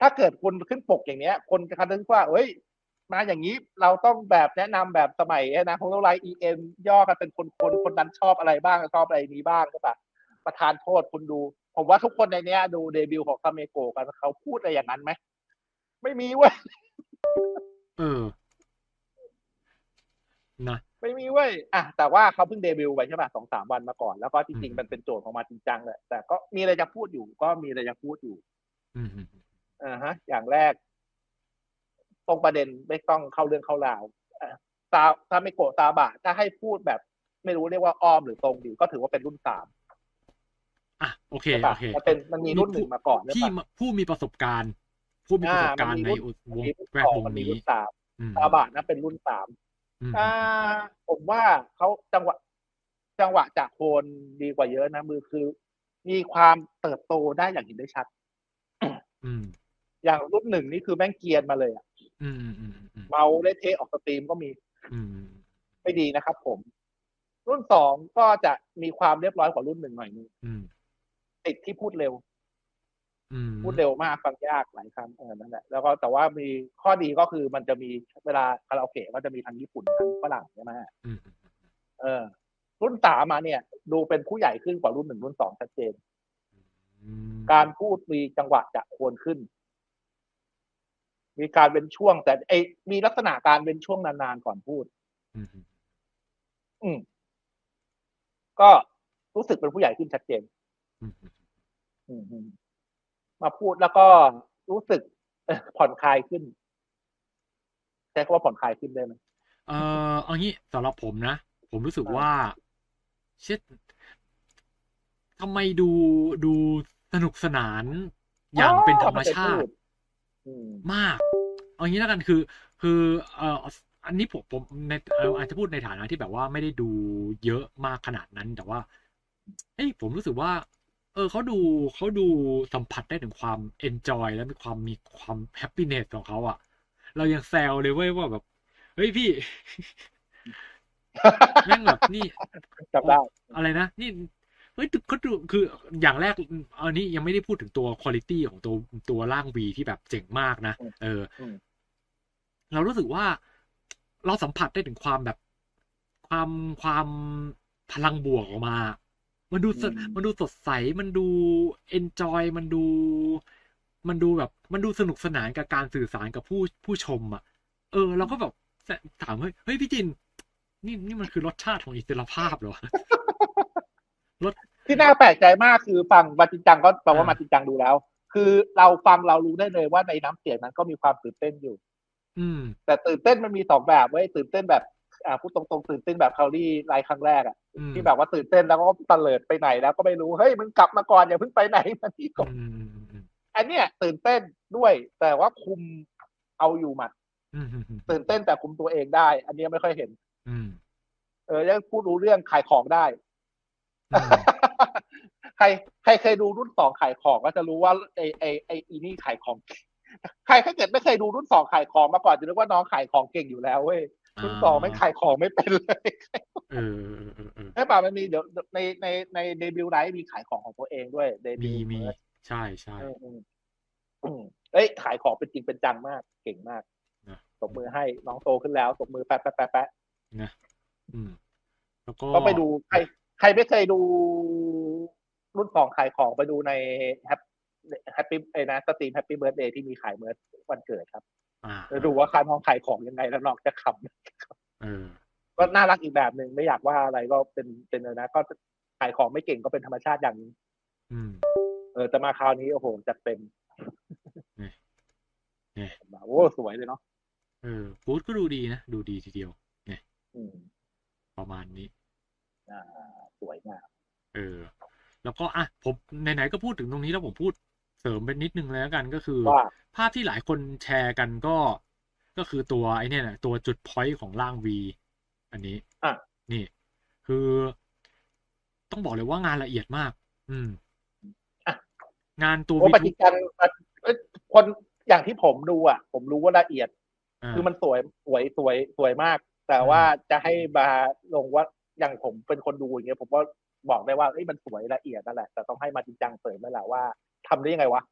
ถ้าเกิดคุณขึ้นปกอย่างเนี้ย คนจะคันนึกว่าเอ้ย มาอย่างนี้เราต้องแบบแนะนำแบบสมัยนะของเราไลน์ EM ย่อกันเป็นคนคนคนนั้นชอบอะไรบ้างชอบอะไรนี้บ้างใช่ปะประธานโทษคุณดู ผมว่าทุกคนในเนี้ย ดูเดบิวต์ของซาเมโกะกันเขาพูดอะไรอย่างนั้นไหมไม่มีเว้ยเออนะไม่มีเว้ยอะแต่ว่าเขาเพิ่งเดบิวต์ไปใช่ป่ะสองสามวันมาก่อน แล้วก็จริงอืมๆมันเป็นโจทย์ของมาจริงจังแหละแต่ก็มีอะไรจะพูดอยู่ ก็มีอะไรจะพูดอยู่ อืม อืมอ่าฮะ อย่างแรก ตรงประเด็นไม่ต้องเข้าเรื่องเข้าราวอะซาซาเมโกะซาบะถ้าให้พูดแบบ ไม่รู้เรียกว่าอ้อมหรือตรงดีก็ถือว่าเป็นรุ่นสามอะโอเคใช่ป่ะโอเคมันเป็นมันมีรุ่นหนึ่งมาก่อนใช่ที่ปะผู้มีประสบการณ์ ผู้มีประสบการณ์ในอ่ามันมีวรุ่งนแวดวงมันมีนี้รุ่นสามอืมซาบะนะเป็นรุ่นสามอืมอ่า ผมว่าเขาจังหวะ จังหวะจากโคนดีกว่าเยอะนะมือคือ มีความเติบโตได้อย่างเห็นได้ชัด อืม อย่างรุ่นหนึ่งนี่คือแม่งเกรียนมาเลยอะอืมอืมอืมอืมเมาได้เทะออกสตรีมก็มีอืมไม่ดีนะครับผม รุ่นสองก็จะมีความเรียบร้อยกว่ารุ่นหนึ่งหน่อยนึงอืมติดที่พูดเร็วอืมพูดเร็วมากฟังยากหลายคำเออนั่นแหละแล้วก็แต่ว่ามีข้อดีก็คือมันจะมีเวลาคาราโอเกะก็จะมีทั้งญี่ปุ่นทั้งฝรั่งใช่ไหมอืมเออ รุ่นสามมาเนี่ย ดูเป็นผู้ใหญ่ขึ้นกว่ารุ่นหนึ่งรุ่นสองชัดเจนอืมการพูดมีจังหวะจะควรขึ้น มีการเป็นช่วง แต่ไอมีลักษณะการเป็นช่วงนานๆก่อนพูด อืมอืมก็รู้สึกเป็นผู้ใหญ่ขึ้นชัดเจนอืมอืมอืมมาพูดแล้วก็รู้สึกเอ่อผ่อนคลายขึ้นใช้คำว่าผ่อนคลายขึ้นได้ไหมเออเอางี้สำหรับผมนะ ผมรู้สึกอ่าว่าเช็ดทำไมดูดูสนุกสนานอย่างเป็นธรรมชาติอื มมาก เอางี้แล้วกันคือ คือเอ่ออันนี้ผมผมในเอ่ออาจจะพูดในฐานะที่แบบว่าไม่ได้ดูเยอะมากขนาดนั้นแต่ว่าเฮ้ยผมรู้สึกว่า เออเขาดูเขาดูสัมผัสได้ถึงความเอนจอยและมีความมีความแฮปปี้เนสของเขาอะเรายังแซวเลยเว้ยว่าแบบ เฮ้ยพี่แม่งแบบนี่จำได้อะไรนะ นี่ เฮ้ยเขาดูคืออย่างแรกอันนี้ยังไม่ได้พูดถึงตัวคุณภาพของตัวตัวร่างวีที่แบบเจ๋งมากนะเอออมเรารู้สึกว่าเราสัมผัสได้ถึงความแบบความความพลังบวกออกมา มันดูสดมันดูสดใส มันดูเอนจอยมันดู มันดูแบบ มันดูสนุกสนานกับการสื่อสารกับผู้ผู้ชมอะ เออ เราก็แบบถามเฮ้ยเฮ้ยพี่จิน นี่นี่มันคือรสชาติของอิสรภาพเหรอ รสที่น่าแปลกใจมากคือฟังมาจินจังก็แปลว่าอ่ามมาจินจังดูแล้ว คือเราฟังเรารู้ได้เลยว่าในน้ำเสียงนั้นก็มีความตื่นเต้นอยู่ อืม แต่ตื่นเต้นมันมีสองแบบเว้ยตื่นเต้นแบบอ่าพูดตรงๆตื่นเต้นแบบคารี่ไลฟ์ครั้งแรกอะอืมที่แบบว่าตื่นเต้นแล้วก็ตะเลิดไปไหนแล้วก็ไม่รู้เฮ้ยมึงกลับมาก่อนอย่าเพิ่งไปไหนมาที่ก่อนอืมอืมอืมอันเนี้ยตื่นเต้นด้วย แต่ว่าคุมเอาอยู่หมัดอืมอืมอืมตื่นเต้นแต่คุมตัวเองได้ อันเนี้ยไม่ค่อยเห็น อืมเออยังพูดรู้เรื่องขายของได้อืม ใครใครเคยดูรุ่นสองขายของก็จะรู้ว่าไอไอไออีนี่ขายของ ใครถ้าเกิดไม่เคยดูรุ่นสองขายของมาก่อนจะนึกว่าน้องขายของเก่งอยู่แล้วเว้ยรุ่นสองไม่ขายของไม่เป็นเลยเออเออเออเออใช่ป่ะมันมีเดี๋ยวในในในเดบิวต์ไลท์มีขายของของตัวเองด้วยเดบิมีวต์มีเฟิร์สใช่ใช่อืมอืมอืมเอ้ยขายของเป็นจริงเป็นจังมาก เก่งมากนะตบมือให้น้องโตขึ้นแล้วตบมือแปะแปะแปะแปะนะอืมแล้วก็ก็ไปดูใคร ใครไม่เคยดูรุ่นสองขายของไปดูในแฮปแฮปปี้ไอ้นะสตรีมแฮปปี้เบิร์ดเดย์ที่มีขายเมื่อวันเกิดครับอ่าจะดูว่าค่าน้องขายของยังไงแล้วนอกจะขเออำก็น่ารักอีกแบบหนึ่งไม่อยากว่าอะไรก็เป็นเป็นเลยนะ ก็ขายของไม่เก่งก็เป็นธรรมชาติอย่างหนึงอืมเออแต่มาคราวนี้โอ้โหจัดเต็มนี่นี่โอ้สวยเลยเนาะเออฟูดก็ดูดีนะ ดูดีทีเดียวอืมประมาณนี้อ่าสวยมาก เออ แล้วก็อะผมไหนๆก็พูดถึงตรงนี้แล้วผมพูดเสริมไปนิดนึงเลยแล้วกันก็คือว่าภาพที่หลายคนแชร์กันก็ก็คือตัวไอ้เนี่ยนะตัวจุดพอยต์ของร่าง V อันนี้อะนี่ คือ ต้องบอกเลยว่างานละเอียดมาก อืมอะงานตัวโอ้วีปฏิกันเอ้ยคนอย่างที่ผมดูอะ ผมรู้ว่าละเอียด คือมันสวยสวยสวยสวยมาก แต่ว่าจะให้มาลงว่าอย่างผมเป็นคนดูอย่างเงี้ยผมก็ บอกได้ว่าเอ้ยมันสวยละเอียดนั่นแหละ แต่ต้องให้มาจริงจังเสริมนั่นแหละว่าทำได้ยังไงวะ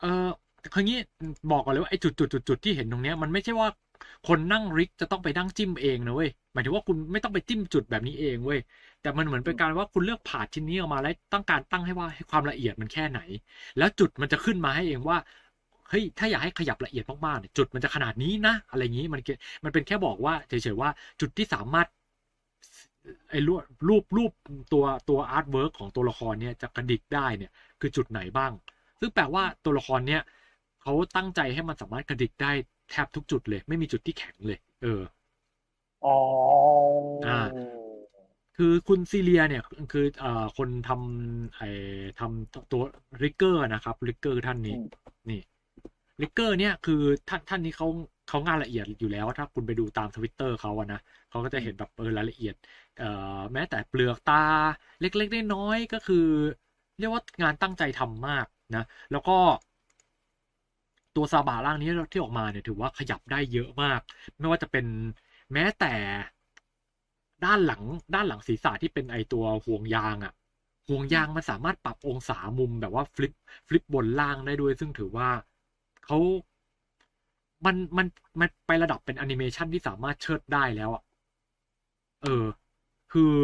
เออคืองี้บอกก่อนเลยว่าไอ้จุดจุดจุดจุดที่เห็นตรงเนี้ยมันไม่ใช่ว่าคนนั่งริกจะต้องไปนั่งจิ้มเองนะเว้ยหมายถึงว่าคุณไม่ต้องไปจิ้มจุดแบบนี้เองเว้ยแต่มันเหมือนเป็นการว่าคุณเลือกผ่าชิ้นนี้ออกมาแล้วต้องการตั้งให้ว่าให้ความละเอียดมันแค่ไหน แล้วจุดมันจะขึ้นมาให้เองว่าเฮ้ยถ้าอยากให้ขยับละเอียดมากๆเนี่ยจุดมันจะขนาดนี้นะ อะไรอย่างนี้มันเกมันเป็นแค่บอกว่าเฉยๆว่าจุดที่สามารถ ไอ้รูปรูปรูปตัวตัวอาร์ตเวิร์กของตัวละครเนี่ยจะกระดิกได้เนี่ยคือจุดไหนบ้าง ซึ่งแปลว่าตัวละครเนี่ยเขาตั้งใจให้มันสามารถกระดิกได้แทบทุกจุดเลย ไม่มีจุดที่แข็งเลย เอออ๋ออาคือคุณซีเลียเนี่ยคือเอ่อคนทำไอ้ทำตัวริกเกอร์นะครับริกเกอร์ท่านนี้อืมนี่ริกเกอร์เนี่ยคือท่านท่านนี้เขาเขางานละเอียดอยู่แล้ว ถ้าคุณไปดูตามทวิตเตอร์เขาอะนะเขาก็จะเห็นแบบเออรายละเอียดเอ่อ แม้แต่เปลือกตาเล็กๆน้อยๆก็คือ เรียกว่างานตั้งใจทำมากนะแล้วก็ ตัวซาบะร่างนี้ที่ออกมาเนี่ยถือว่าขยับได้เยอะมาก ไม่ว่าจะเป็นแม้แต่ด้านหลังด้านหลังศีรษะที่เป็นไอตัวห่วงยางอะห่วงยางมันสามารถปรับองศามุมแบบว่าฟลิปฟลิปบนล่างได้ด้วย ซึ่งถือว่าเขามันมันมันไประดับเป็นแอนิเมชันที่สามารถเชิดได้แล้วอะเออ คือ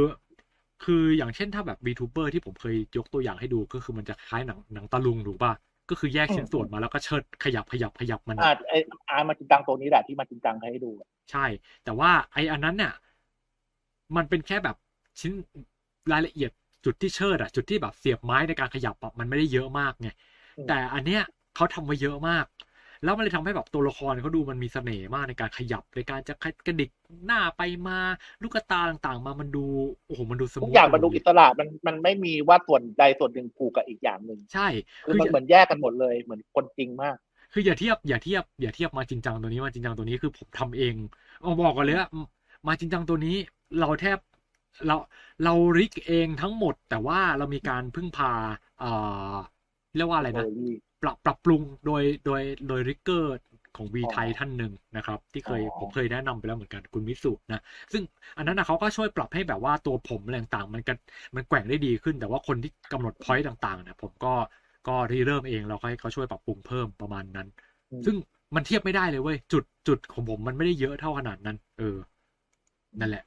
คืออย่างเช่นถ้าแบบ VTuber ที่ผมเคยยกตัวอย่างให้ดูก็คือมันจะคล้ายหนังหนังตะลุงถูกป่ะก็คือแยกชิ้นส่วนมาแล้วก็เชิดขยับขยับขยับมันอ่าไออาร์มาจริงจังตัวนี้แหละที่มาจริงจังให้ดูอะใช่ แต่ว่าไออันนั้นเนี่ยมันเป็นแค่แบบชิ้นรายละเอียดจุดที่เชิดอะจุดที่แบบเสียบไม้ในการขยับอะมันไม่ได้เยอะมากไงแต่อันเนี้ยเขาทำไว้เยอะมาก แล้วมันเลยทำให้แบบตัวละครเขาดูมันมีเสน่ห์มากในการขยับในการจะกระดิกหน้าไปมาลูกตาต่างๆ มามันดูโอ้โหมันดูสทุมูกทอย่างมันดูอิสระมันมันไม่มีว่าส่วนใดส่วนหนึ่งผูกกับอีกอย่างหนึ่งใช่คือมันเหมือนแยกกันหมดเลยเหมือนคนจริงมากคืออย่าเทียบอย่าเทียบอย่าเทียบมาจริงจังตัวนี้มาจริงจังตัวนี้คือผมทำเองเอาบอกก่อนเลยว่ามาจริงจังตัวนี้เราแทบเราเราริกเองทั้งหมด แต่ว่าเรามีการพึ่งพาเอ่อเรียกว่าอะไรนะเออนี่ ปรับปรับปรุงโดยโดยโดยริกเกอร์ของวีอ๋อไทยท่านหนึ่งนะครับ ที่เคยอ๋อผมเคยแนะนำไปแล้วเหมือนกันคุณมิสุนะซึ่งอันนั้นนะเขาก็ช่วยปรับให้แบบว่าตัวผมอะไรต่างๆ มันกันมันแกว่งได้ดีขึ้น แต่ว่าคนที่กำหนดพอยต์ต่างๆเนี่ยผมก็ก็รีเริ่มเองแล้วก็ให้เขาช่วยปรับปรุงเพิ่มประมาณนั้นอืมซึ่งมันเทียบไม่ได้เลยเว้ยจุดจุดของผมมันไม่ได้เยอะเท่าขนาดนั้น เออ นั่นแหละ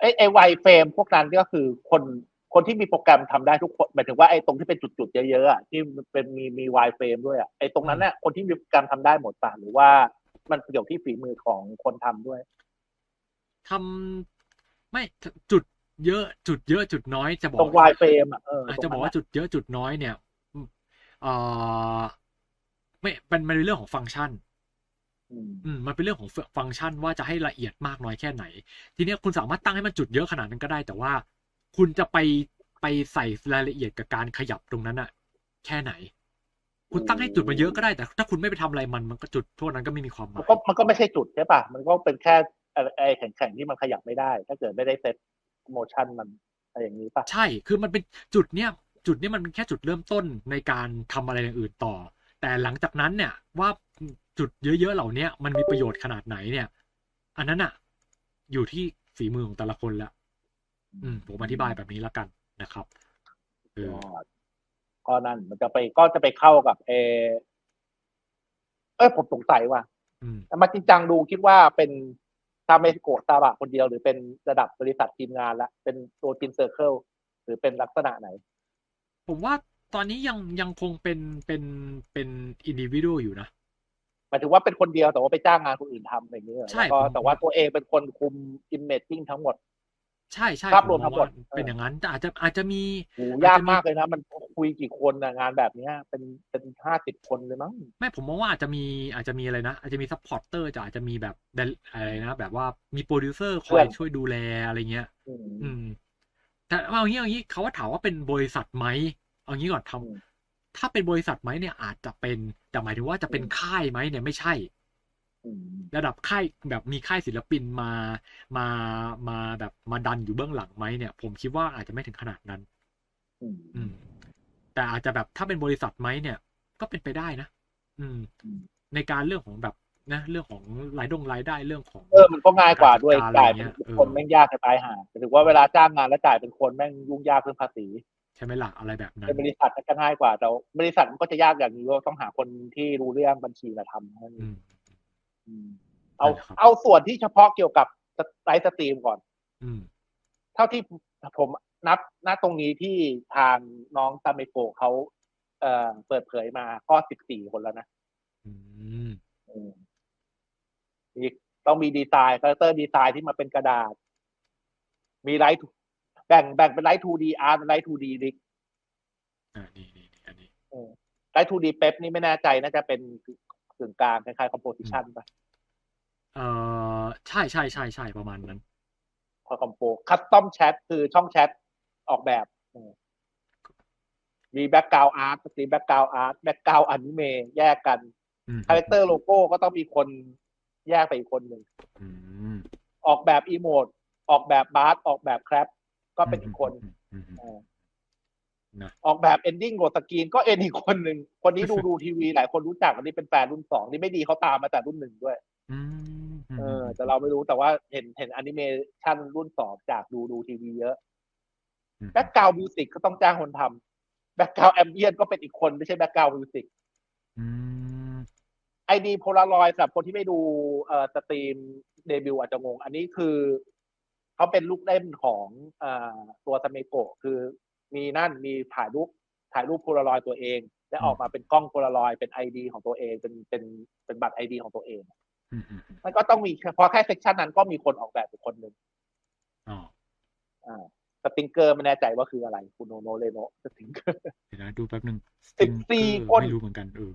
ไอไอไวเฟรมพวกนั้นก็คือคน คนที่มีโปรแกรมทำได้ทุกคนหมายถึงว่าไอตรงที่เป็นจุดๆเยอะๆอะที่เป็นมีมีไวเฟรมด้วยอะไอตรงนั้นเนี่ยคนที่มีโปรแกรมทำได้หมดป่ะหรือว่ามันเกี่ยวที่ฝีมือของคนทำด้วยทำไม่จุดเยอะจุดเยอะจุดน้อยจะบอกตรงไวเฟรมอะเอออาจตรจะงบอกนั้นว่าอะจุดเยอะจุดน้อยเนี่ยอืมเอ่อไม่เป็นมันเป็นเรื่องของฟังก์ชันอืมอืมมันเป็นเรื่องของฟังก์ชันว่าจะให้ละเอียดมากน้อยแค่ไหน ทีเนี้ยคุณสามารถตั้งให้มันจุดเยอะขนาดนั้นก็ได้ แต่ว่า คุณจะไปไปใส่รายละเอียดกับการขยับตรงนั้นอะแค่ไหน คุณตั้งให้จุดมาเยอะก็ได้แต่ ถ้าคุณไม่ไปทำอะไรมันมันก็จุดพวกนั้นก็ไม่มีความหมัมานยก็มันก็ไม่ใช่จุดใช่ป่ะมันก็เป็นแค่ไอ้ไอแข็งๆที่มันขยับไม่ได้ ถ้าเกิดไม่ได้เซตโมชั่นมันอะไรอย่างนี้ป่ะใช่คือมันเป็นจุดเนี้ยจุดเนี้ยมันเป็นแค่จุดเริ่มต้นในการทำอะไรอย่างอื่นต่อ แต่หลังจากนั้นเนี่ยว่าจุดเยอะๆเหล่าเนี้ยมันมีประโยชน์ขนาดไหนเนี่ย อันนั้นอะอยู่ที่ฝีมือของแต่ละคนละ อืมผมอธิบายแบบนี้ละกันนะครับเออก็ก็นั่นมันจะไปก็จะไปเข้ากับเออเอ้ยผมสงสัยว่าอืมมาจริงจังดูคิดว่าเป็นซาเมสโกะซาบะคนเดียว หรือเป็นระดับบริษัททีมงานละเป็นตัวจินเซอร์เคิลหรือเป็นลักษณะไหน ผมว่าตอนนี้ยังยังคงเป็นเป็นเป็นอินดิวิ a l อยู่นะหมายถึงว่าเป็นคนเดียวแต่ว่าไปจ้างงานคนอื่นทำอะไรอย่างเงี้ยใช่แล้วก็ผมแต่ว่าตัวเองเป็นคนคุมอิมเมจจิ้งทั้งหมด ใช่ใช่ภาพรวมผทั้งหมดว่าเป็นอย่างนั้น แต่อาจจะอาจจะมีโหอาจจะยากมีมากเลยนะ มันคุยกี่คนนะงานแบบเนี้ย เป็นเป็นห้าสิบคนเลยมั้งไม่ผมมองว่าอาจจะมีอาจจะมีอะไรนะ อาจจะมีซัพพอร์ตเตอร์จะอาจจะมีแบบ del- อะไรนะ แบบว่ามีโปรดิวเซอร์คอยช่วยดูแลอะไรเงี้ย อืมอืมแต่เอางี้เอางี้เขาว่าถามว่าเป็นบริษัทไหมเอางี้ก่อนทำอืมถ้าเป็นบริษัทไหมเนี่ยอาจจะเป็นแต่หมายถึงว่าจะเป็นอืมค่ายไหมเนี่ยไม่ใช่อืม ระดับค่ายแบบมีค่ายศิลปินมามามาแบบมาดันอยู่เบื้องหลังไหมเนี่ย ผมคิดว่าอาจจะไม่ถึงขนาดนั้น อืมอืมแต่อาจจะแบบถ้าเป็นบริษัทไหมเนี่ย ก็เป็นไปได้นะอืมอืม ในการเรื่องของแบบนะเรื่องของรายดงรายได้เรื่องของเออมันก็ง่ายกว่าด้วยการจัดการจ่ายอะไรเงี้เป็นยคนเออแม่งยากจะตายห่าหมายถึงว่าเวลาจ้างงานแล้วจ่ายเป็นคนแม่งยุ่งยากเรื่องภาษีใช่ไหมล่ะอะไรแบบนั้นเป็นบริษัทก็ง่ายกว่าแต่บริษัทมันก็จะยากอย่างนี้ว่าต้องหาคนที่รู้เรื่องบัญชีมาทำนั่นเออืงมอืม เอานั่นแหละครับเอาส่วนที่เฉพาะเกี่ยวกับไลฟ์สตรีมก่อนอืมเท่าที่ผมนับณตรงนี้ที่ทางน้องซาเมโกะเขาเอ่อเปิดเผยมาก็สิบสี่คนแล้วนะอืมอืมมีต้องมีดีไซน์คาแรคเตอร์ดีไซน์ที่มาเป็นกระดาษ มีไลท์แบ่งแบ่งเป็นไลท์ 2D อาร์ตไลท์ 2D ลิกอ่านี่นี่นี่อันนี้ไลท์ 2D เป๊ปนี่ไม่แน่ใจน่าจะเป็น กึ่งกลางคล้ายๆคอมโพสิชันป่ะเอ่อใช่ใช่ใช่ใช่ประมาณนั้น พอคอมโพคัสตอมแชทคือช่องแชทออกแบบอืมมีแบ็กกราวอาร์ตสตรีมแบ็กกราวอาร์ตแบ็กกราวอนิเมะแยกกันอืมคาแรคเตอร์โลโก้ก็ต้องมีคนแยกไปอีกคนหนึ่งอืมออกแบบอีโมดออกแบบบาร์ออกแบบแครปก็เป็นอีกคนอืมอืมอืมอ่า นะออกแบบเอนดิ้งโหลดสกรีนก็เอ็นอีกคนหนึ่งคนนี้ดูดูทีวีหลายคนรู้จักอันนี้เป็นแฟนรุ่นสองนี่ไม่ดีเขาตามมาแต่รุ่นหนึ่งด้วยอืมเออ แต่เราไม่รู้แต่ว่าเห็นเห็นแอนิเมชันรุ่นสองจากดูดูทีวีเยอะอืมแบ็กกราวมิวสิกก็ต้องจ้างคนทำแบ็กกราวแอมเบียนก็เป็นอีกคนไม่ใช่แบ็กกราวมิวสิกอืมไอดีโพลารอยสำหรับคนที่ไม่ดูเอ่อสตรีมเดบิวต์อาจจะงง อันนี้คือเขาเป็นลูกเล่นของเอ่อตัวสเมโกะคือ มีนั่นมีถ่ายรูปถ่ายรูปโพลารอยตัวเอง และออกมาเป็นกล้องโพลารอยเป็นไอดีของตัวเองเป็นเป็นเป็นบัตรไอดีของตัวเองอืมอืมอืมมันก็ต้องมีเพราะแค่เซกชันนั้นก็มีคนออกแบบอยู่คนหนึ่งอ๋ออ่าสติงเกอร์ไม่แน่ใจว่าคืออะไรคุณโนโนเลโนสติงเกอร์เดี๋ยวนะดูแป๊บหนึ่งสิบสี่ Stinker คนไม่รู้เหมือนกันเออ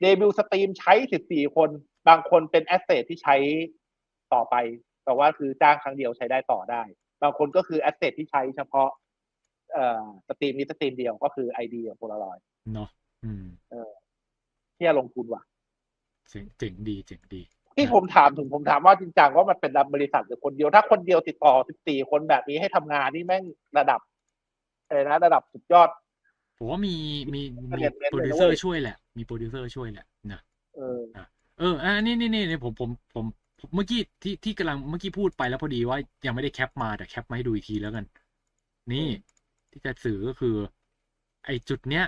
เดบิวต์สตรีมใช้สิบสี่คน บางคนเป็นแอสเซทที่ใช้ต่อไป แต่ว่าคือจ้างครั้งเดียวใช้ได้ต่อได้ บางคนก็คือแอสเซทที่ใช้เฉพาะ เอ่อสตรีมนี้สตรีมเดียวก็คือไอเดียโพลารอยเนาะอืมที่จะลงทุนว่ะเจ๋งเจ๋งดีเจ๋งดี ที่ผมถามถึงผมถามว่าจริงจังว่ามันเป็นบริษัทหรือคนเดียวถ้าคนเดียวติดต่อสิบสี่คนแบบนี้ให้ทำงานนี่แม่งระดับเออนะระดับสุดยอดผมว่ามีมีมีเรียนเรียนโปรดิวเลยนะเซอเว้ร์ยช่วยแหละ มีโปรดิวเซอร์ช่วยแหละนะเออเอออันนี้นี่นี่นี่ผมผมผมผมเมื่อกี้ที่ที่กำลังเมื่อกี้พูดไปแล้วพอดีว่ายังไม่ได้แคปมาแต่แคปมาให้ดูอีกทีแล้วกัน นี่อืม ที่จะสื่อก็คือ ไอจุดเนี้ย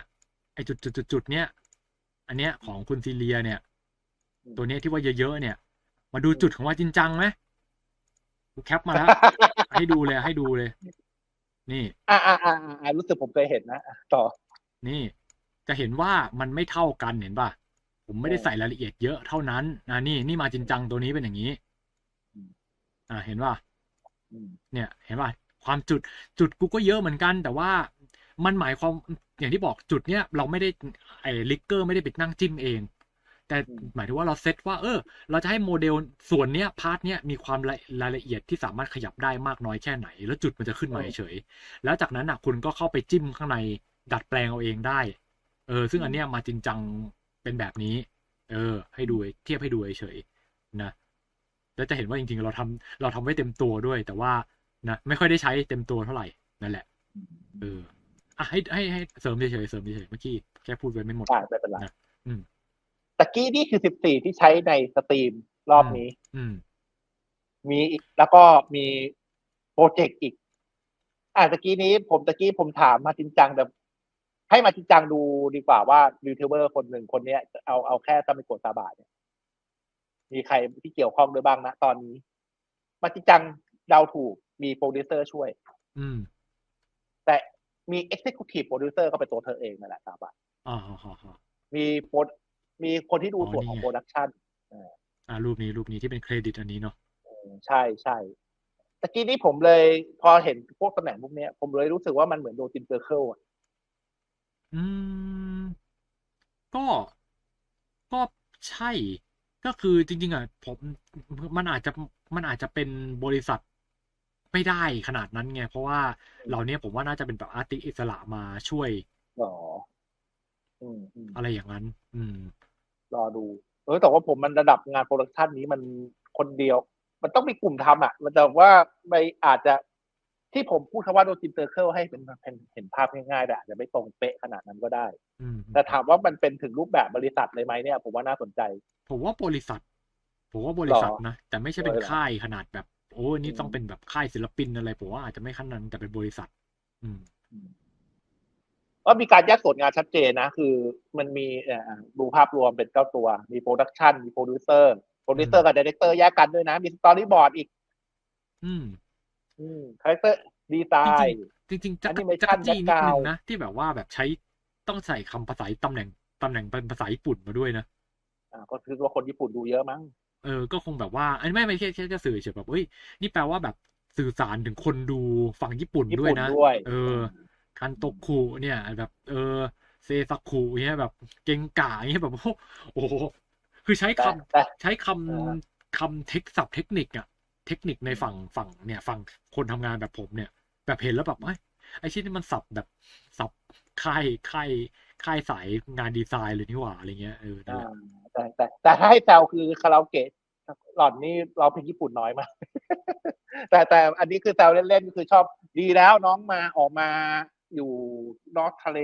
ไอจุดจุดจุดจุดเนี้ย อันเนี้ยของคุณซีเรียเนี่ย ตัวเนี้ยที่ว่าเยอะๆเนี่ย มาดูจุดของว่าจินจังไหมกูแคปมาแล้ว ให้ดูเลยให้ดูเลย นี่ อ่าอ่าอ่าอ่ารู้สึกผมเคยเห็นนะอะต่อ นี่จะเห็นว่ามันไม่เท่ากันเห็นป่ะ ผมไม่ได้เออใส่รายละเอียดเยอะเท่านั้นนะนี่นี่มาจริงจังตัวนี้เป็นอย่างนี้อืมอ่าเห็นป่ะอืมเนี่ย เห็นป่ะ ความจุดจุดกูก็เยอะเหมือนกัน แต่ว่ามันหมายความอย่างที่บอกจุดเนี้ยเราไม่ได้ไอ้ลิกเกอร์ไม่ได้ไปนั่งจิ้มเอง แต่หมายถึงว่าเราเซตว่า เออ เราจะให้โมเดลส่วนเนี้ยพาร์ทเนี้ยมีความรายละเอียดที่สามารถขยับได้มากน้อยแค่ไหน แล้วจุดมันจะขึ้นมาเฉยแล้วจากนั้นอะคุณก็เข้าไปจิ้มข้างในดัดแปลงเอาเองได้เออซึ่งอันเนี้ยมาจริงจังเป็นแบบนี้ เออ ให้ดูเทียบให้ดูเฉยนะแล้วจะเห็นว่าจริงๆเราทำเราทำไว้เต็มตัวด้วย แต่ว่า นะไม่ค่อยได้ใช้เต็มตัวเท่าไหร่นั่นแหละ เอออะให้ให้ให้เสริมเฉยๆเสริมเฉยๆเมื่อกี้แค่พูดไว้ไม่หมดใช่ไม่เป็นไรนะอืมตะกี้นี่คือสิบสี่ที่ใช้ในสตรีมรอบนี้ อืม มีอีกแล้วก็มีโปรเจกต์อีก อ่าตะกี้นี้ผมตะกี้ผมถามมาจริงจังแต่ให้มาจริงจังดูดีกว่าว่ายูทูบเบอร์คนหนึ่งคนเนี้ย เอาเอาแค่ซามิโกะซาบะเนี่ย มีใครที่เกี่ยวข้องด้วยบ้างนะตอนนี้ มาจริงจังเดาถูก มีโปรดิวเซอร์ช่วย อืม แต่มี Executive Producer ก็เป็นตัวเธอเองนั่นแหละซาบะอ่าฮะฮะฮะมีโปรมีคนที่ดูอ๋อส่วนของนี่ไงโปรดักชันอ่า รูปนี้รูปนี้ที่เป็นเครดิตอันนี้เนาะใช่ใช่ตะกี้นี้ผมเลย พอเห็นพวกตำแหน่งพวกเนี้ยผมเลยรู้สึกว่ามันเหมือนโดจินเซอร์เคิลอะอืม ก็ก็ใช่ ก็คือจริง ๆ อะ ผมมันอาจจะมันอาจจะเป็นบริษัท ไม่ได้ขนาดนั้นไง เพราะว่าเหล่านี้ผมว่าน่าจะเป็นแบบอาร์ติอิสระมาช่วยอ๋ออืมอืมอะไรอย่างนั้น อืม รอดู เออแต่ว่าผมมันระดับงานโปรดักชันนี้มันคนเดียว มันต้องมีกลุ่มทำอะ มันแต่ว่าไม่อาจจะที่ผมพูดคำว่าโดจินเซอร์เคิลให้เป็นเป็นเห็นภาพง่ายๆแต่อาจจะไม่ตรงเป๊ะขนาดนั้นก็ได้อืมแต่ถามว่ามันเป็นถึงรูปแบบบริษัทเลยไหมเนี่ย ผมว่าน่าสนใจ ผมว่าบริษัท ผมว่าบริษัทหรอนะแต่ไม่ใช่เป็นเออเหรอค่ายขนาดแบบ โอ้ยนี่อืมต้องเป็นแบบค่ายศิลปินอะไรผมว่าอาจจะไม่ขนาดนั้นแต่เป็นบริษัท อืมอืมว่ามีการแยกส่วนงานชัดเจนนะ คือมันมีเอ่อดูภาพรวมเป็นเก้าตัว มีโปรดักชันมีโปรดิวเซอร์โปรดิวเซอร์กับดีเรคเตอร์แยกกันด้วยนะ มีสตอรี่บอร์ดอีก อืม อืมคาแรคเตอร์ดีไซน์จริงๆจะ Animation จะจี้นิดนึง background นะ ที่แบบว่าแบบใช้ต้องใส่คำภาษาตำแหน่งตำแหน่งเป็นภาษาญี่ปุ่นมาด้วยนะอ่าก็คือว่าคนญี่ปุ่นดูเยอะมั้ง เออก็คงแบบว่าอันนี้ไม่ไม่แค่แค่แค่สื่อเฉยแบบเฮ้ยนี่แปลว่าแบบสื่อสารถึงคนดูฝั่งญี่ปุ่นญี่ด้วยปุ่นนะด้วยเออคันโตคุเนี่ย แบบ เออ เซซาคุเนี่ยแบบ เก่งกาเนี่ยแบบโอ้โหคือใช้แต่คำแต่ใช้คำเออคำเทคศัพท์เทคนิคอะเทคนิคในฝั่งฝั่งเนี่ยฝั่งคนทำงานแบบผมเนี่ย แบบเห็นแล้วแบบเอ้ยไอชิ้นนี้มันสับแบบสับค่ายค่ายค่ายสายงานดีไซน์เลยนี่หว่าอะไรเงี้ยเออนั่นอ่าแหละ แต่แต่แต่ถ้าให้แซวคือคาราโอเกะหล่อนนี่เราเพลงญี่ปุ่นน้อยมากแต่แต่อันนี้คือแซวเล่นๆคือชอบดีแล้วน้องมาออกมาอยู่นอกทะเล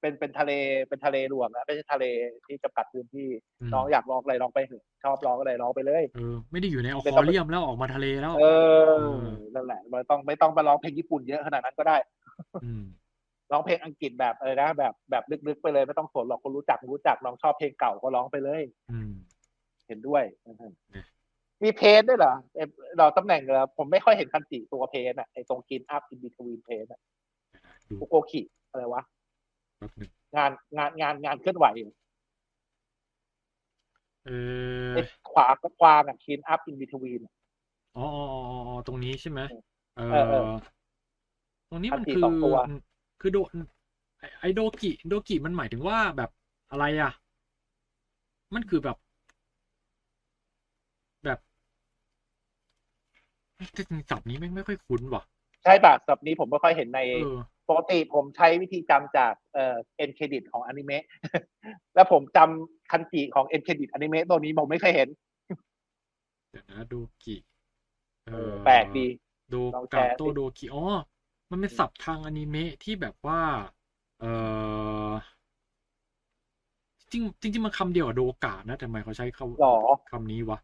เป็นเป็นทะเลเป็นทะเลหลวงนะไม่ใช่ทะเลที่จำกัดพื้นที่อืมน้องอยากร้องอะไรร้องไปเถอะชอบร้องอะไรร้องไปเลยเออไม่ได้อยู่ในอไม่คต้อองเรียมแล้วออกมาทะเลแล้วเออเออนั่นแหละไม่ต้องไม่ต้องไปร้องเพลงญี่ปุ่นเยอะขนาดนั้นก็ได้ อืม ร้องเพลงอังกฤษแบบอะไรนะแบบแบบลึกๆไปเลยไม่ต้องสนหรอกคนรู้จักรู้จักน้องชอบเพลงเก่าก็ร้องไปเลยอืมเห็นด้วยนะฮะเนี่ยมีเพนด้วยเหรอเอ่อเราตำแหน่งเหรอผมไม่ค่อยเห็นคันจิตัวเพนอะไอตรงกินอัพอินบิทวีนเพนอะดูฟุโกคิอะไรวะแป๊บหนึ่งงานงานงานงานเคลื่อนไหวเออไอขวาขวางอะกินอัพอินบิทวีนอ๋ออ๋ออ๋ออ๋อตรงนี้ใช่ไหมเอเออเอออตรงนี้มันอันที่คือสองตัว คือโดไอ้ไอโดกิโดกิมันหมายถึงว่าแบบอะไรอะ มันคือแบบ แบบจริงๆศัพท์นี้ไม่งไม่ค่อยคุ้นว่ะ ใช่ป่ะสับนี้ผมไม่ค่อยเห็นในเออปกติผมใช้วิธีจำจากเอ่อเอ็นเครดิตของอนิเมะแล้วผมจำคันจิของเอ็นเครดิตอนิเมะตัวนี้ผมไม่เคยเห็นเดี๋ยวนะโดกิเออแปลกดี โดลองแชการ์โตสิโดกิอ๋อ มันเป็นศัพท์ทางอนิเมะที่แบบว่า เออจริงจริงๆมันคำเดียวกับโดกานะ แต่ทำไมเขาใช้คหรอำคำนี้วะ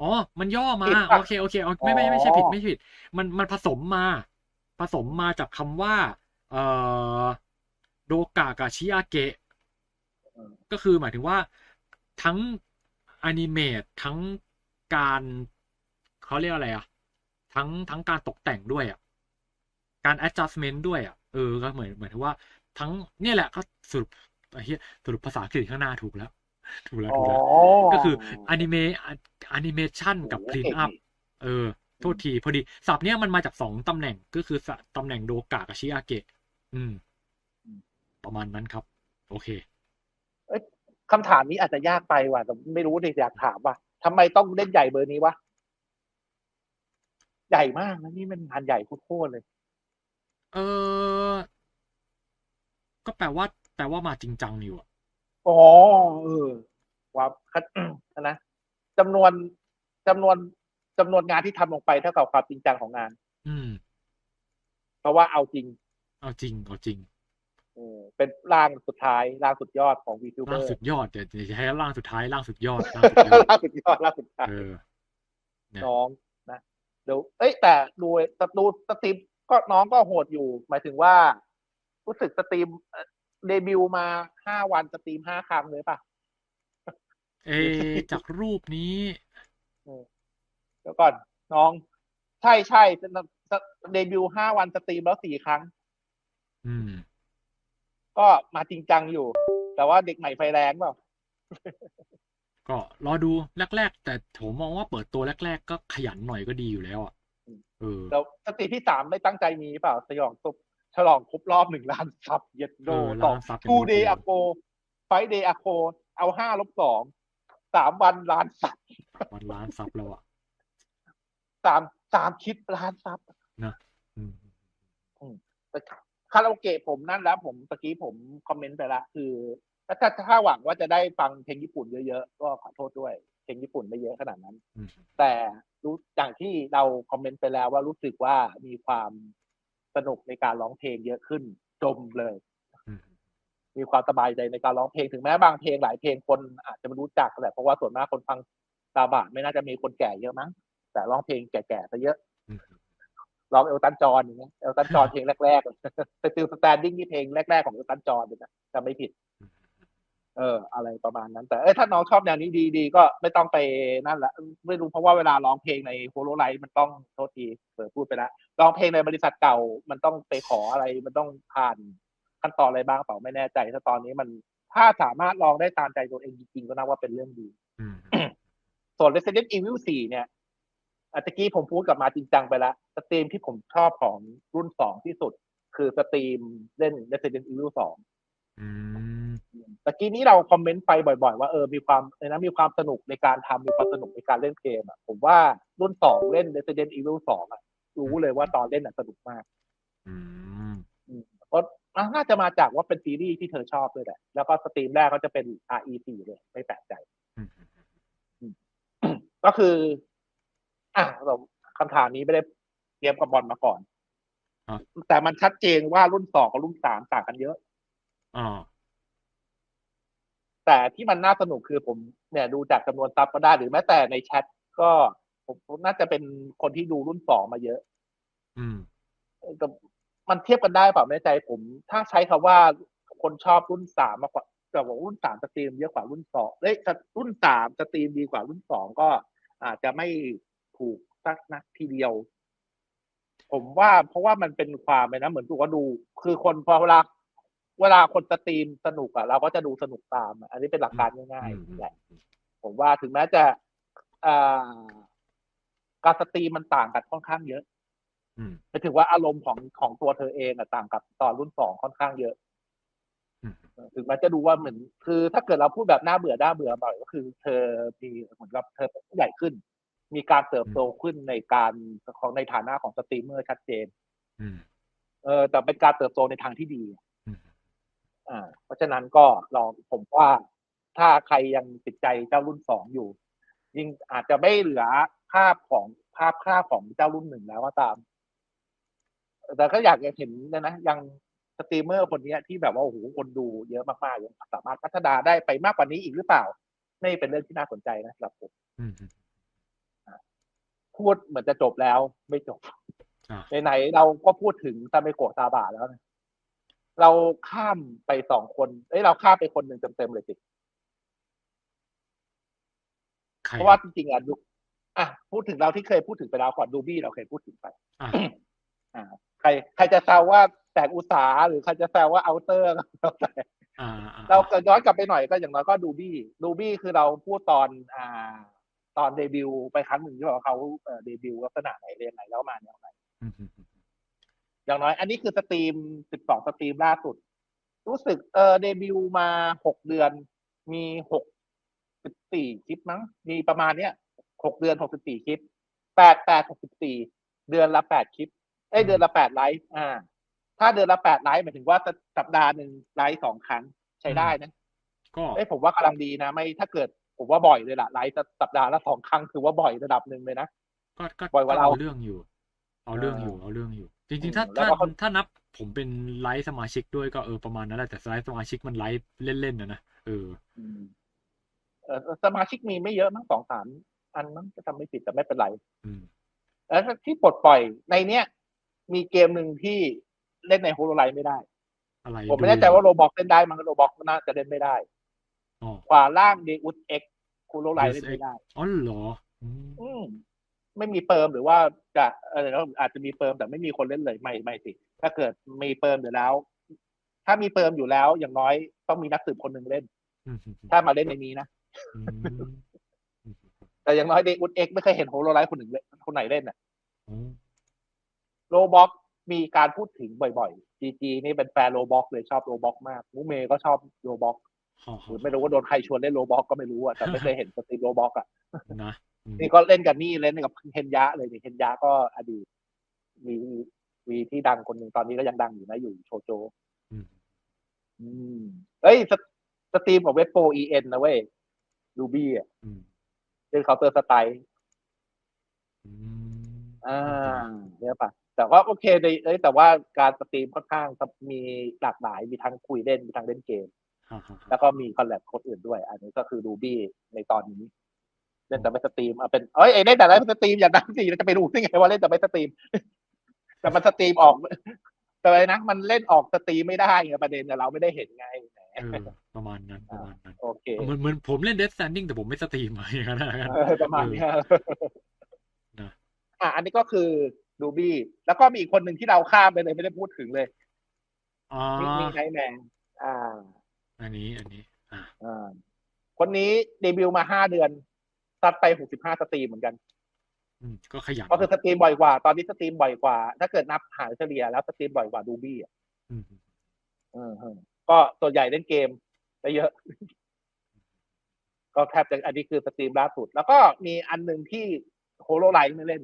อ๋อ มันย่อมา ผิดปะโอเคโอเคเอาไม่ไม่ไม่ใช่ผิดอ๋อ ไม่ใช่ผิด มันมันผสมมา ผสมมาจากคำว่า เอ่อโดกะกับชิอาเกะ ก็คือหมายถึงว่าทั้งอนิเมตทั้งการเขาเรียกอะไรอะทั้งทั้งการตกแต่งด้วยอะ การ adjustment ด้วยอะเออก็เหมือนเหมือนถึงว่าทั้งเนี่ยแหละก็สรุปไอ้เหี้ยสรุปภาษาอังกฤษข้างหน้าถูกแล้ว ถูกแล้วอ๋อถูกแล้วก็คืออนิเมะอนิเมชันกับโอ้คลีนเก่งอัพดิเออ โทษทีพอดีศัพท์เนี้ยมันมาจากสองตำแหน่งก็คือสะตำแหน่งโดกะกับชิอาเกะอืม ประมาณนั้นครับ โอเคคำถามนี้อาจจะยากไปว่ะแต่ไม่รู้เลยอยากถามว่าทำไมต้องเล่นใหญ่เบอร์นี้วะ ใหญ่มากนะนี่มันงานใหญ่โคตรๆเลย เออ ก็แปลว่า แปลว่ามาจริงจังอยู่อะอ๋อเออว่าคัดนะจำนวนจำนวนจำนวนงานที่ทำลงไปเท่ากับความจริงจังของงาน อืม เพราะว่าเอาจริง เอาจริง เอาจริงเออเป็นร่างสุดท้ายร่างสุดยอดของวีทูเบร่าองร์สุดยอดเดี๋ยวเดี๋ยวจะให้ร่างสุดท้ายร่างสุดยอดร่างสุดยอดร่างสุดยอดร่างสุดท้ายเออเนี่ยน้องนะเดี๋ยวเอ้ยแต่ดูดูสตรีม ก็น้องก็โหดอยู่ หมายถึงว่า รู้สึกสตรีมเอ่อเดบิวต์มาห้าวันสตรีมห้าครั้งเลยป่ะเอจากรูปนี้เดี๋ยวก่อน น้อง ใช่ใช่เดบิวต์ห้าวันสตรีมแล้วสี่ครั้ง อืม ก็มาจริงจังอยู่ แต่ว่าเด็กใหม่ไฟแรงเปล่าก็รอดูแรก ๆ แต่ผมมองว่าเปิดตัวแรก ๆ ก็ขยันหน่อยก็ดีอยู่แล้วอะเออ แล้วสตรีมที่สามไม่ตั้งใจมีเปล่าสยองตุบฉลองครบรอบหนึ่งล้านซับเย็ดโดเออต่อล้านซับเป็นทูรวดเดย์เร็อวโกไฟเดย์อโกเอาห้าลบสองสามวันล้านซับวันล้านซับแล้วอะสามสามคลิปล้านซับอืมแต่คาราโอเกะผมนั่นแล้ว ผมตะกี้ผมคอมเมนต์ไปละคือถ้าถ้าถ้าหวังว่าจะได้ฟังเพลงญี่ปุ่นเยอะๆ ก็ขอโทษด้วยเพ ลงญี่ปุ่นไม่เยอะขนาดนั้นอืมแต่รู้อย่างที่เราคอมเมนต์ไปแล้วว่ารู้สึกว่ามีความสนุกในการร้องเพลงเยอะขึ้นจมเลยอืมมีความสบายใจในการร้องเพลงถึงแม้บางเพลงหลายเพลงคนอาจจะไม่รู้จักแหละเพราะว่าส่วนมากคนฟังตาบะไม่น่าจะมีคนแก่เยอะมั้งแต่ร้องเพลงแก่ๆซะเยอะอืมลองเอลตันจอนอย่างเงี้ยเอลตันจอนเพลงแรกๆสติลสแตนดิ้งนี่เพลงแรกๆของเอลตันจอนเลยนะจำไม่ผิด เอออะไรประมาณนั้น แต่เอ้ยถ้าน้องชอบแนวนี้ดีๆก็ไม่ต้องไปนั่นแหละไม่รู้เพราะว่าเวลาร้องเพลงในโฮโลไลท์มันต้องโทษทีเปิดพูดไปแล้วร้องเพลงในบริษัทเก่ามันต้องไปขออะไรมันต้องผ่านขั้นตอนอะไรบ้างเปล่าไม่แน่ใจ ถ้าตอนนี้มันถ้าสามารถลองได้ตามใจตัวเองจริงๆก็นับว่าเป็นเรื่องดีอืมส่วน Resident Evil 4 เนี่ยอะตะกี้ผมพูดกลับมาจริงจังไปแล้วสตรีมที่ผมชอบของรุ่นสองที่สุด คือสตรีมเล่น Resident Evil 2 อืมตะกี้นี้เราคอมเมนต์ไปบ่อย ๆ ว่าเออมีความเออนะมีความสนุกในการทำมีความสนุกในการเล่นเกมอะผมว่ารุ่นสองเล่น Resident Evil 2อะ รู้เลยว่าตอนเล่นอะสนุกมาก อืมก็น่าจะมาจากว่าเป็นซีรีส์ที่เธอชอบด้วยแหละ แล้วก็สตรีมแรกก็จะเป็น RE4 เลย ไม่แปลกใจอืมก็คือ อะเราคำถามนี้ไม่ได้เตรียมกับบอลมาก่อน แต่มันชัดเจนว่ารุ่นสองกับรุ่นสามต่างกันเยอะ อ่าแต่ที่มันน่าสนุกคือผมเนี่ยดูจากจำนวนซับก็ได้หรือแม้แต่ในแชทก็ผมผมน่าจะเป็นคนที่ดูรุ่นสองมาเยอะอืมเออแต่มันเทียบกันได้เปล่าไม่แน่ใจผม ถ้าใช้คำว่าคนชอบรุ่นสามมากกว่าแต่ว่ารุ่นสามสตรีมเยอะกว่ารุ่นสองเอ้ยรุ่นสามสตรีมดีกว่ารุ่นสองก็ อาจจะไม่ถูกสักนักทีเดียว ผมว่าเพราะว่ามันเป็นความเลยนะเหมือนถูกว่าดู คือคนพอเวลา เวลาคนสตรีมสนุกอะเราก็จะดูสนุกตามอะอันนี้เป็นหลักการง่ายอืมๆแหละผมว่าถึงแม้จะอ่าการสตรีมมันต่างกันค่อนข้างเยอะอืมหมายถึงว่าอารมณ์ของของตัวเธอเองอะต่างกับตอนรุ่นสองค่อนข้างเยอะอืมถึงแม้จะดูว่าเหมือน คือถ้าเกิดเราพูดแบบน่าเบื่อน่าเบื่อบ่อยก็คือ เธอมีเหมือนกับเธอเป็นผู้ใหญ่ขึ้น มีการเติบโตขึ้นในการของในฐานะของสตรีมเมอร์ชัดเจนอืมเออแต่เป็นการเติบโตในทางที่ดี อืมอ่าเพราะฉะนั้นก็ลองผมว่าถ้าใครยังติดใจเจ้ารุ่นสองอยู่ ยิ่งอาจจะไม่เหลือภาพของภาพค่าบของเจ้ารุ่นหนึ่งแล้วก็ตาม แต่ก็อยากจะเห็นนะนะยังสตรีมเมอร์คนเนี้ยที่แบบว่าโอ้โหคนดูเยอะมากๆยังสามารถพัฒนาได้ไปมากกว่านี้อีกหรือเปล่านี่เป็นเรื่องที่น่าสนใจนะสำหรับผมอืมพูดเหมือนจะจบแล้วไม่จบอ่าไหนๆเราก็พูดถึงซาเมโกะซาบะแล้วนะ เราข้ามไปสองคน เอ้ยเราข้ามไปคนหนึ่งเต็มๆเลยสิใครเพราะว่าจริงๆอะดูอะพูดถึงเราที่เคยพูดถึงไปแล้วก่อนดูบี้เราเคยพูดถึงไปอะอ่าใคร ใครจะแซวว่าแตกอุตสาหหรือใครจะแซวว่าเอาเตอร์ก็แล้วแต่อ่าอ่าเราเกิดย้อนกลับไปหน่อยก็อย่างน้อยก็ดูบี้ดูบี้คือเราพูดตอนอ่า ตอนเดบิวต์ไปครั้งหนึ่งที่บอกว่าเขาเอ่อเดบิวต์ลักษณะไหนเรียนไหนแล้วมาแนวไหน อืมอืมอย่างน้อย อันนี้คือสตรีม 12 สตรีมล่าสุด รู้สึกเออเดบิวต์มา 6 เดือน มี 64 คลิปมั้ง มีประมาณเนี้ย 6 เดือน 64 คลิป 8 8 64 เดือนละ 8 คลิปเอ้ยเดือนละ 8 ไลฟ์ อ่า ถ้าเดือนละ 8 ไลฟ์หมายถึงว่าสัปดาห์หนึ่งไลฟ์สองครั้งใช้ได้นะก็เอ้ยผมว่ากำลังดีนะ ไม่ถ้าเกิดผมว่าบ่อยเลยล่ะไลฟ์สัปดาห์ละสองครั้งถือว่าบ่อยระดับหนึ่งเลยนะก็ก็บ่อยกว่าเราเอาเรื่องอยู่ เอาเรื่องอยู่ เอาเรื่องอยู่ จริงๆถ้าแล้ถ้าวก็ถ้านับผมเป็นไลฟ์สมาชิกด้วยก็เออประมาณนั้นแหละแต่ไลฟ์สมาชิกมันไลฟ์เล่นๆนะนะเอออืมเออสมาชิกมีไม่เยอะมั้งสองสามอันมั้งจะทำไม่ผิดแต่ไม่เป็นไรอืมแล้วที่ปลดปล่อยในเนี้ย มีเกมหนึ่งที่เล่นในโฮโลไลท์ไม่ได้อะไรผมไม่แน่ใจว่าโรบอกเล่นได้มั้งโรบอกน่าจะเล่นไม่ได้อ๋อขวาล่างเดอุสเอ็กโฮโลไลท์เล่นไม่ได้อ๋อเหรอ อืมอืม ไม่มีเปิมหรือว่าจะเออแล้วอาจจะมีเปิมแต่ไม่มีคนเล่นเลยไม่ไม่สิถ้าเกิดมีเปิมอยู่แล้ว ถ้ามีเปิมอยู่แล้ว อย่างน้อยต้องมีนักสืบคนหนึ่งเล่นอืมถ้ามาเล่นในนี้นะอืมแต่อย่างน้อยเดอุสเอ็กไม่เคยเห็นโฮโลไลท์คนหนึ่งเล่นคนไหนเล่นอะอืมโรบ็อกมีการพูดถึงบ่อยๆ GG นี่เป็นแฟนโรบ็อกเลยชอบโรบ็อกมากมูเมก็ชอบโรบ็อกฮ่าหรือไม่รู้ว่าโดนใครชวนเล่นโรบ็อกก็ไม่รู้อะแต่ไม่เคยเห็นสตรีมโรบ็อกอะนะอืม นี่ก็เล่นกับนี่เล่นกับเฮนยะเลยนี่เฮนยะก็อดีตมีวีที่ดังคนหนึ่งตอนนี้ก็ยังดังอยู่นะอยู่โชโจอืมอืมเอ้ยสสตรีมของเวทโปรเอ็นนะเว้ยรูบี้อะอืมเล่นเคาน์เตอร์สไตล์อืมอ่าเนี่ยปะแต่ว่าโอเคเลยเอ้ยแต่ว่าการสตรีมค่อนข้างมีหลากหลายมีทั้งคุยเล่นมีทั้งเล่นเกมฮ่าฮ่าฮ่าแล้วก็มีคอลแลบคนอื่นด้วย อันนี้ก็คือรูบี้ในตอนนี้ เล่นแต่ไม่สตรีมเอาเป็นเอ้ยไอ้เล่นแต่ไม่สตรีมอย่าดังสิเราจะไปรู้ได้ไงว่าเล่นแต่ไม่สตรีม แต่มันสตรีมออกแต่อะไรนะมันเล่นออกสตรีมไม่ได้ไงประเด็นแต่เราไม่ได้เห็นไงแหมเออประมาณนั้นประมาณนั้นโอเคเหมือนเหมือนผมเล่น Death Standing แต่ผมไม่สตรีมอะไรอย่างนั้นนะเออประมาณเนี้ยนะอะอันนี้ก็คือดูบี้แล้วก็มีอีกคนหนึ่งที่เราข้ามไปเลยไม่ได้พูดถึงเลยอ๋อมีมีไนแมนอ่า อันนี้อันนี้อ่าอ่าคนนี้เดบิวต์มาห้าเดือน ตัดไปหกสิบห้าสตรีมเหมือนกันอืมก็ขยันก็คือสตรีมบ่อยกว่า ตอนนี้สตรีมบ่อยกว่า ถ้าเกิดนับหารเฉลี่ยแล้วสตรีมบ่อยกว่าดูบี้อะอืมเออเออก็ส่วนใหญ่เล่นเกมได้เยอะ ก็แทบจะอันนี้คือสตรีมล่าสุด แล้วก็มีอันหนึ่งที่โฮโลไลท์ไม่เล่น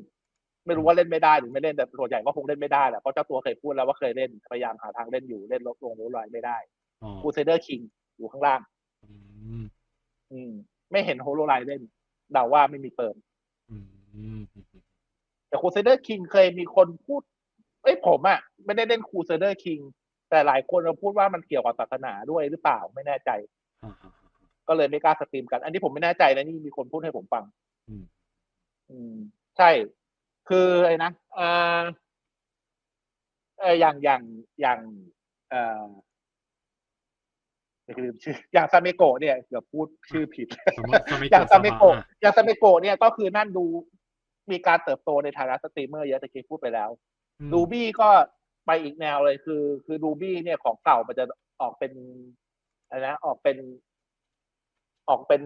ไม่รู้ว่าเล่นไม่ได้หรือไม่เล่นแต่ส่วนใหญ่ก็คงเล่นไม่ได้แหละเพราะเจ้าตัวเคยพูดแล้วว่าเคยเล่นพยายามหาทางเล่นอยู่เล่นลดลงโฮโลไลท์ไม่ได้อ๋อคูเซเดอร์คิงอยู่ข้างล่าง อืมอืมไม่เห็นโฮโลไลท์เล่น เดาว่าไม่มีเปิดอืมอืมแต่คูเซเดอร์คิงเคยมีคนพูด เอ้ยผมอะไม่ได้เล่นคูเซเดอร์คิงแต่หลายคนมาพูดว่ามันเกี่ยวกับศาสนาด้วยหรือเปล่าไม่แน่ใจอ่าอ่าอ่าก็เลยไม่กล้าสตรีมกัน อันนี้ผมไม่แน่ใจนะนี่มีคนพูดให้ผมฟัง อืมอืมใช่ คือไอ้นะเอ่อเอออย่างอย่างอย่างเอ่อไม่ ลืมชื่ออย่างซาเมโกะเนี่ยเกือบพูดชื่อผิดสมมติสมัยอย่างก่ซาอนเมสมาโกะอะอย่างซาเมโกะเนี่ยก็คือนั่นดูมีการเติบโตในฐานะสตรีมเมอร์เยอะแต่เคพูดไปแล้วอืมดูบี้ก็ไปอีกแนวเลยคือ คือดูบี้เนี่ยของเก่ามันจะออกเป็นอะไรนะออกเป็น ออกเป็น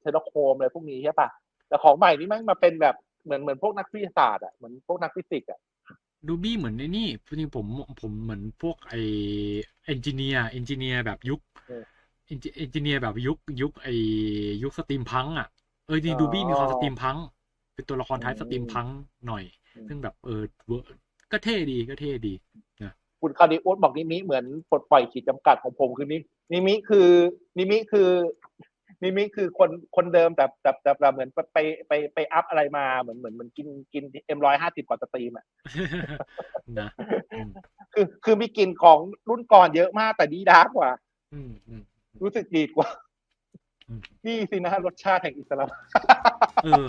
เทเลโคมอะไรพวกนี้ใช่ปะแต่ของใหม่นี่มันมาเป็นแบบเหมือนเหมือนพวกนักวิทยาศาสตร์อะเหมือนพวกนักฟิสิกส์อะ ดูบี้เหมือนในนี่จริงๆผมผมเหมือนพวกไอเอนจิเนียร์เอนจิเนียร์แบบยุคเอนจิเนียร์แบบยุคยุคไอยุคสตรีมพังอะเออจริงดูบี้มีความสตรีมพังเป็นตัวละครท้ายสตรีมพังหน่อย ซึ่งแบบเออเวอร์ก็เท่ดีก็เท่ดีคุณคาริอุสบอกนิมิเหมือนปลดปล่อยขีดจำกัดของผมคือนินิมิคือนิมิคือ นิมิคือคนคนเดิมแต่แต่แต่แต่เหมือนไปไปไปอัพอะไรมาเหมือนเหมือนเหมันกินกินเอ็มร้อยห้าสิบกว่าสตรีมอะนะอืมคือคือมีกลิ่นของรุ่นก่อนเยอะมากแต่ดีดาร์กกว่าอืมอืมรู้สึกดีกว่าอืมนี่สินะรสชาติแห่งอิสลามเออ